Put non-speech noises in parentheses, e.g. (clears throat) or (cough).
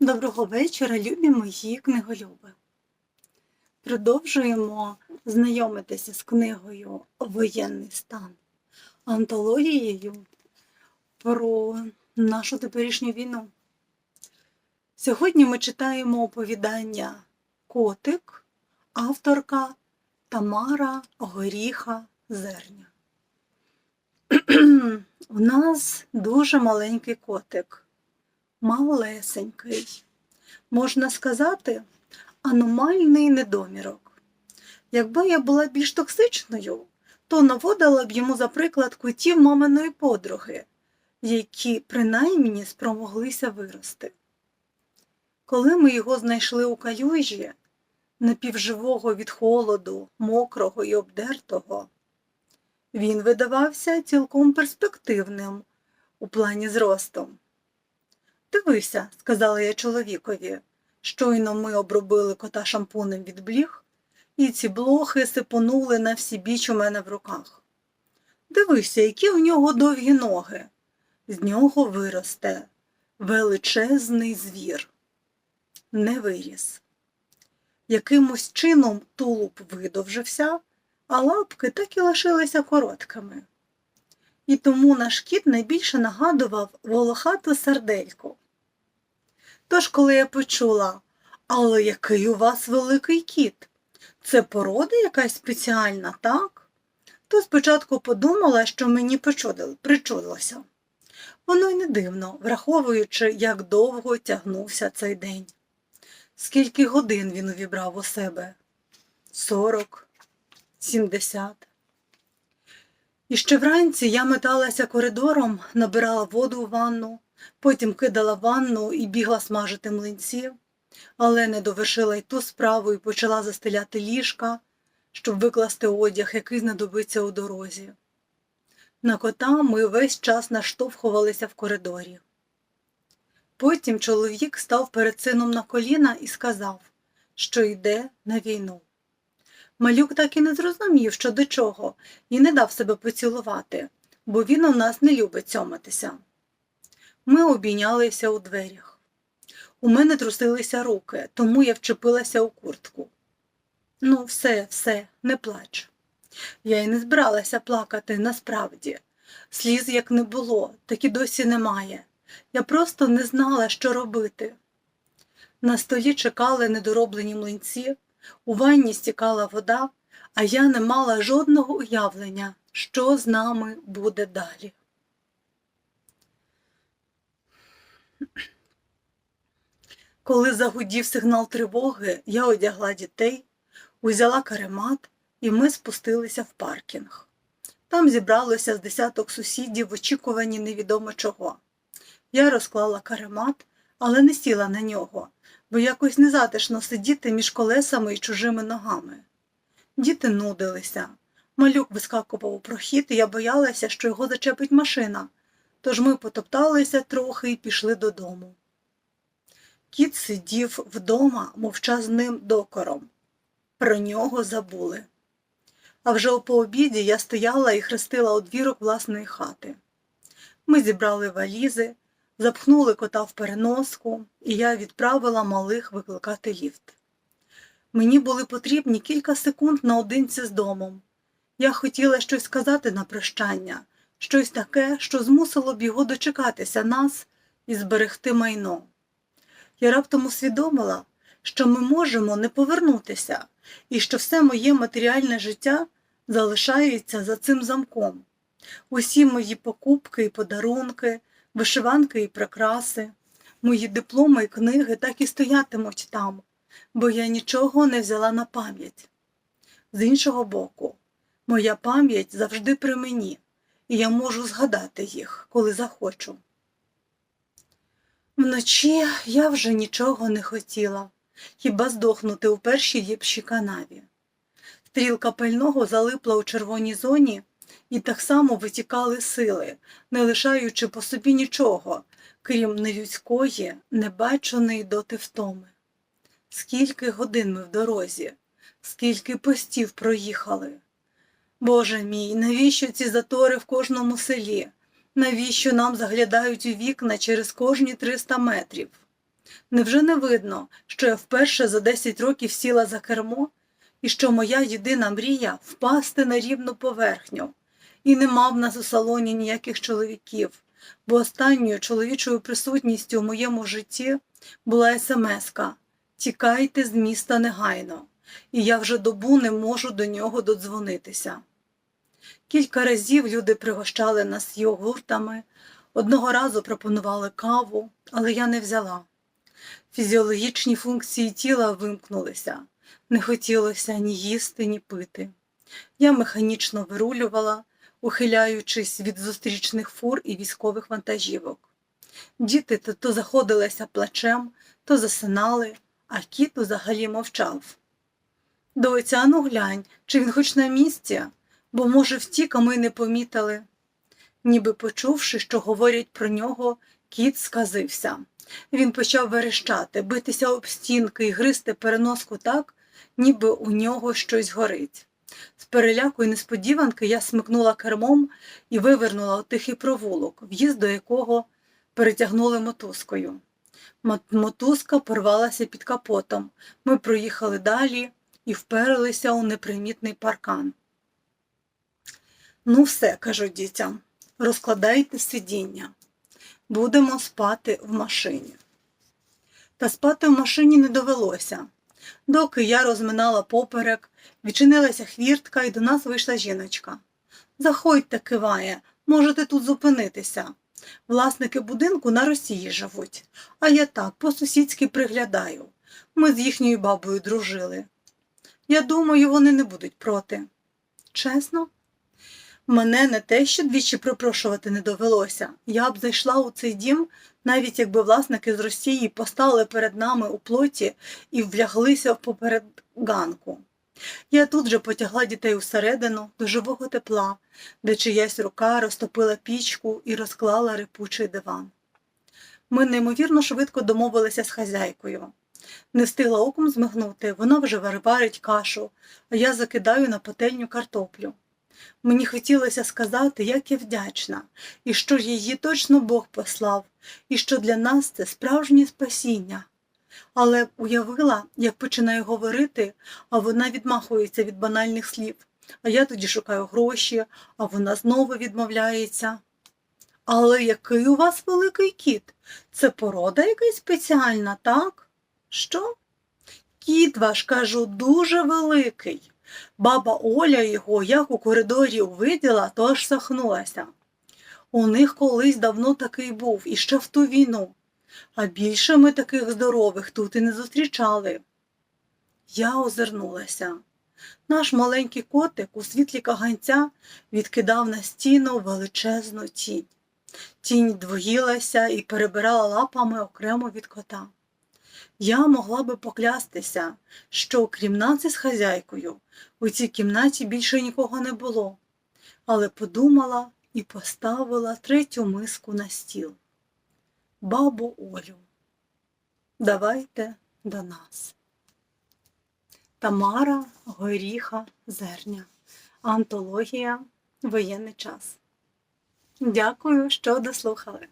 Доброго вечора, любі мої книголюби. Продовжуємо знайомитися з книгою Воєнний стан, антологією про нашу теперішню війну. Сьогодні ми читаємо оповідання Котик, авторка Тамара Горіха Зерня. (clears throat) У нас дуже маленький котик малесенький, можна сказати, аномальний недомірок. Якби я була більш токсичною, то наводила б йому за приклад котів маминої подруги, які принаймні спромоглися вирости. Коли ми його знайшли у калюжі, напівживого від холоду, мокрого і обдертого, він видавався цілком перспективним у плані зростом. Дивися, сказала я чоловікові. Щойно ми обробили кота шампунем від бліг, і ці блохи сипонули на всі біч у мене в руках. Дивися, які у нього довгі ноги. З нього виросте величезний звір. Не виріс. Якимось чином тулуб видовжився, а лапки так і лишилися короткими. І тому наш кіт найбільше нагадував волохату сардельку. Тож, коли я почула, але який у вас великий кіт? Це порода якась спеціальна, так? То спочатку подумала, що мені причудилося. Воно й не дивно, враховуючи, як довго тягнувся цей день. Скільки годин він увібрав у себе? Сорок, сімдесят. І ще вранці я металася коридором, набирала воду у ванну, потім кидала ванну і бігла смажити млинці, але не довершила й ту справу і почала застеляти ліжка, щоб викласти одяг, який знадобиться у дорозі. На кота ми весь час наштовхувалися в коридорі. Потім чоловік став перед сином на коліна і сказав, що йде на війну. Малюк так і не зрозумів, що до чого, і не дав себе поцілувати, бо він у нас не любить цьоматися. Ми обійнялися у дверях. У мене трусилися руки, тому я вчепилася у куртку. Ну, все, все, не плач. Я й не збиралася плакати насправді. Сліз як не було, так і досі немає. Я просто не знала, що робити. На столі чекали недороблені млинці, у ванні стікала вода, а я не мала жодного уявлення, що з нами буде далі. Коли загудів сигнал тривоги, я одягла дітей, узяла каремат, і ми спустилися в паркінг. Там зібралося з десяток сусідів в очікуванні невідомо чого. Я розклала каремат, але не сіла на нього, бо якось незатишно сидіти між колесами і чужими ногами. Діти нудилися. Малюк вискакував у прохід, і я боялася, що його зачепить машина, тож ми потопталися трохи і пішли додому. Кіт сидів вдома мовчазним докором. Про нього забули. А вже по обіді я стояла і хрестила одвірок власної хати. Ми зібрали валізи, запхнули кота в переноску, і я відправила малих викликати ліфт. Мені були потрібні кілька секунд наодинці з домом. Я хотіла щось сказати на прощання, щось таке, що змусило б його дочекатися нас і зберегти майно. Я раптом усвідомила, що ми можемо не повернутися, і що все моє матеріальне життя залишається за цим замком. Усі мої покупки і подарунки, вишиванки і прикраси, мої дипломи і книги так і стоятимуть там, бо я нічого не взяла на пам'ять. З іншого боку, моя пам'ять завжди при мені, і я можу згадати їх, коли захочу. Вночі я вже нічого не хотіла, хіба здохнути у першій ліпшій канаві. Стрілка пального залипла у червоній зоні, і так само витікали сили, не лишаючи по собі нічого, крім нелюдської, небаченої доти втоми. Скільки годин ми в дорозі, скільки постів проїхали. Боже мій, навіщо ці затори в кожному селі? Навіщо нам заглядають у вікна через кожні 300 метрів? Невже не видно, що я вперше за 10 років сіла за кермо, і що моя єдина мрія впасти на рівну поверхню, і нема в нас у салоні ніяких чоловіків, бо останньою чоловічою присутністю у моєму житті була смска Тікайте з міста негайно, і я вже добу не можу до нього додзвонитися. Кілька разів люди пригощали нас йогуртами, одного разу пропонували каву, але я не взяла. Фізіологічні функції тіла вимкнулися, не хотілося ні їсти, ні пити. Я механічно вирулювала, ухиляючись від зустрічних фур і військових вантажівок. Діти то, заходилися плачем, то засинали, а кіт взагалі мовчав. Доця, ану глянь, чи він хоч на місці, бо, може, втік, а ми не помітили. Ніби почувши, що говорять про нього, кіт сказився. Він почав верещати, битися об стінки і гризти переноску так, ніби у нього щось горить. З переляку і несподіванки я смикнула кермом і вивернула тихий провулок, в'їзд до якого перетягнули мотузкою. Мотузка порвалася під капотом. Ми проїхали далі і вперлися у непримітний паркан. Ну, все, кажу дітям, розкладайте сидіння. Будемо спати в машині. Та спати в машині не довелося. Доки я розминала поперек, відчинилася хвіртка і до нас вийшла жіночка. Заходьте, киває, можете тут зупинитися. Власники будинку на Росії живуть, а я так по-сусідськи приглядаю. Ми з їхньою бабою дружили. Я думаю, вони не будуть проти. Чесно? Мене не те, що двічі припрошувати не довелося. Я б зайшла у цей дім, навіть якби власники з Росії постали перед нами у плоті і вляглися в попередганку. Я тут же потягла дітей усередину до живого тепла, де чиясь рука розтопила пічку і розклала рипучий диван. Ми неймовірно швидко домовилися з хазяйкою. Не встигла оком змигнути, вона вже варить кашу, а я закидаю на пательню картоплю. Мені хотілося сказати, як я вдячна, і що її точно Бог послав, і що для нас це справжнє спасіння. Але уявила, як починаю говорити, а вона відмахується від банальних слів. А я тоді шукаю гроші, а вона знову відмовляється. Але який у вас великий кіт? Це порода якась спеціальна, так? Що? Кіт ваш, кажу, дуже великий. Баба Оля його як у коридорі увиділа, то аж сахнулася. У них колись давно такий був, і ще в ту війну. А більше ми таких здорових тут і не зустрічали. Я озирнулася. Наш маленький котик у світлі каганця відкидав на стіну величезну тінь. Тінь двоїлася і перебирала лапами окремо від кота. Я могла би поклястися, що окрім нас із хазяйкою у цій кімнаті більше нікого не було, але подумала і поставила третю миску на стіл. Бабу Олю, давайте до нас. Тамара Горіха Зерня. Антологія Воєнний час. Дякую, що дослухали.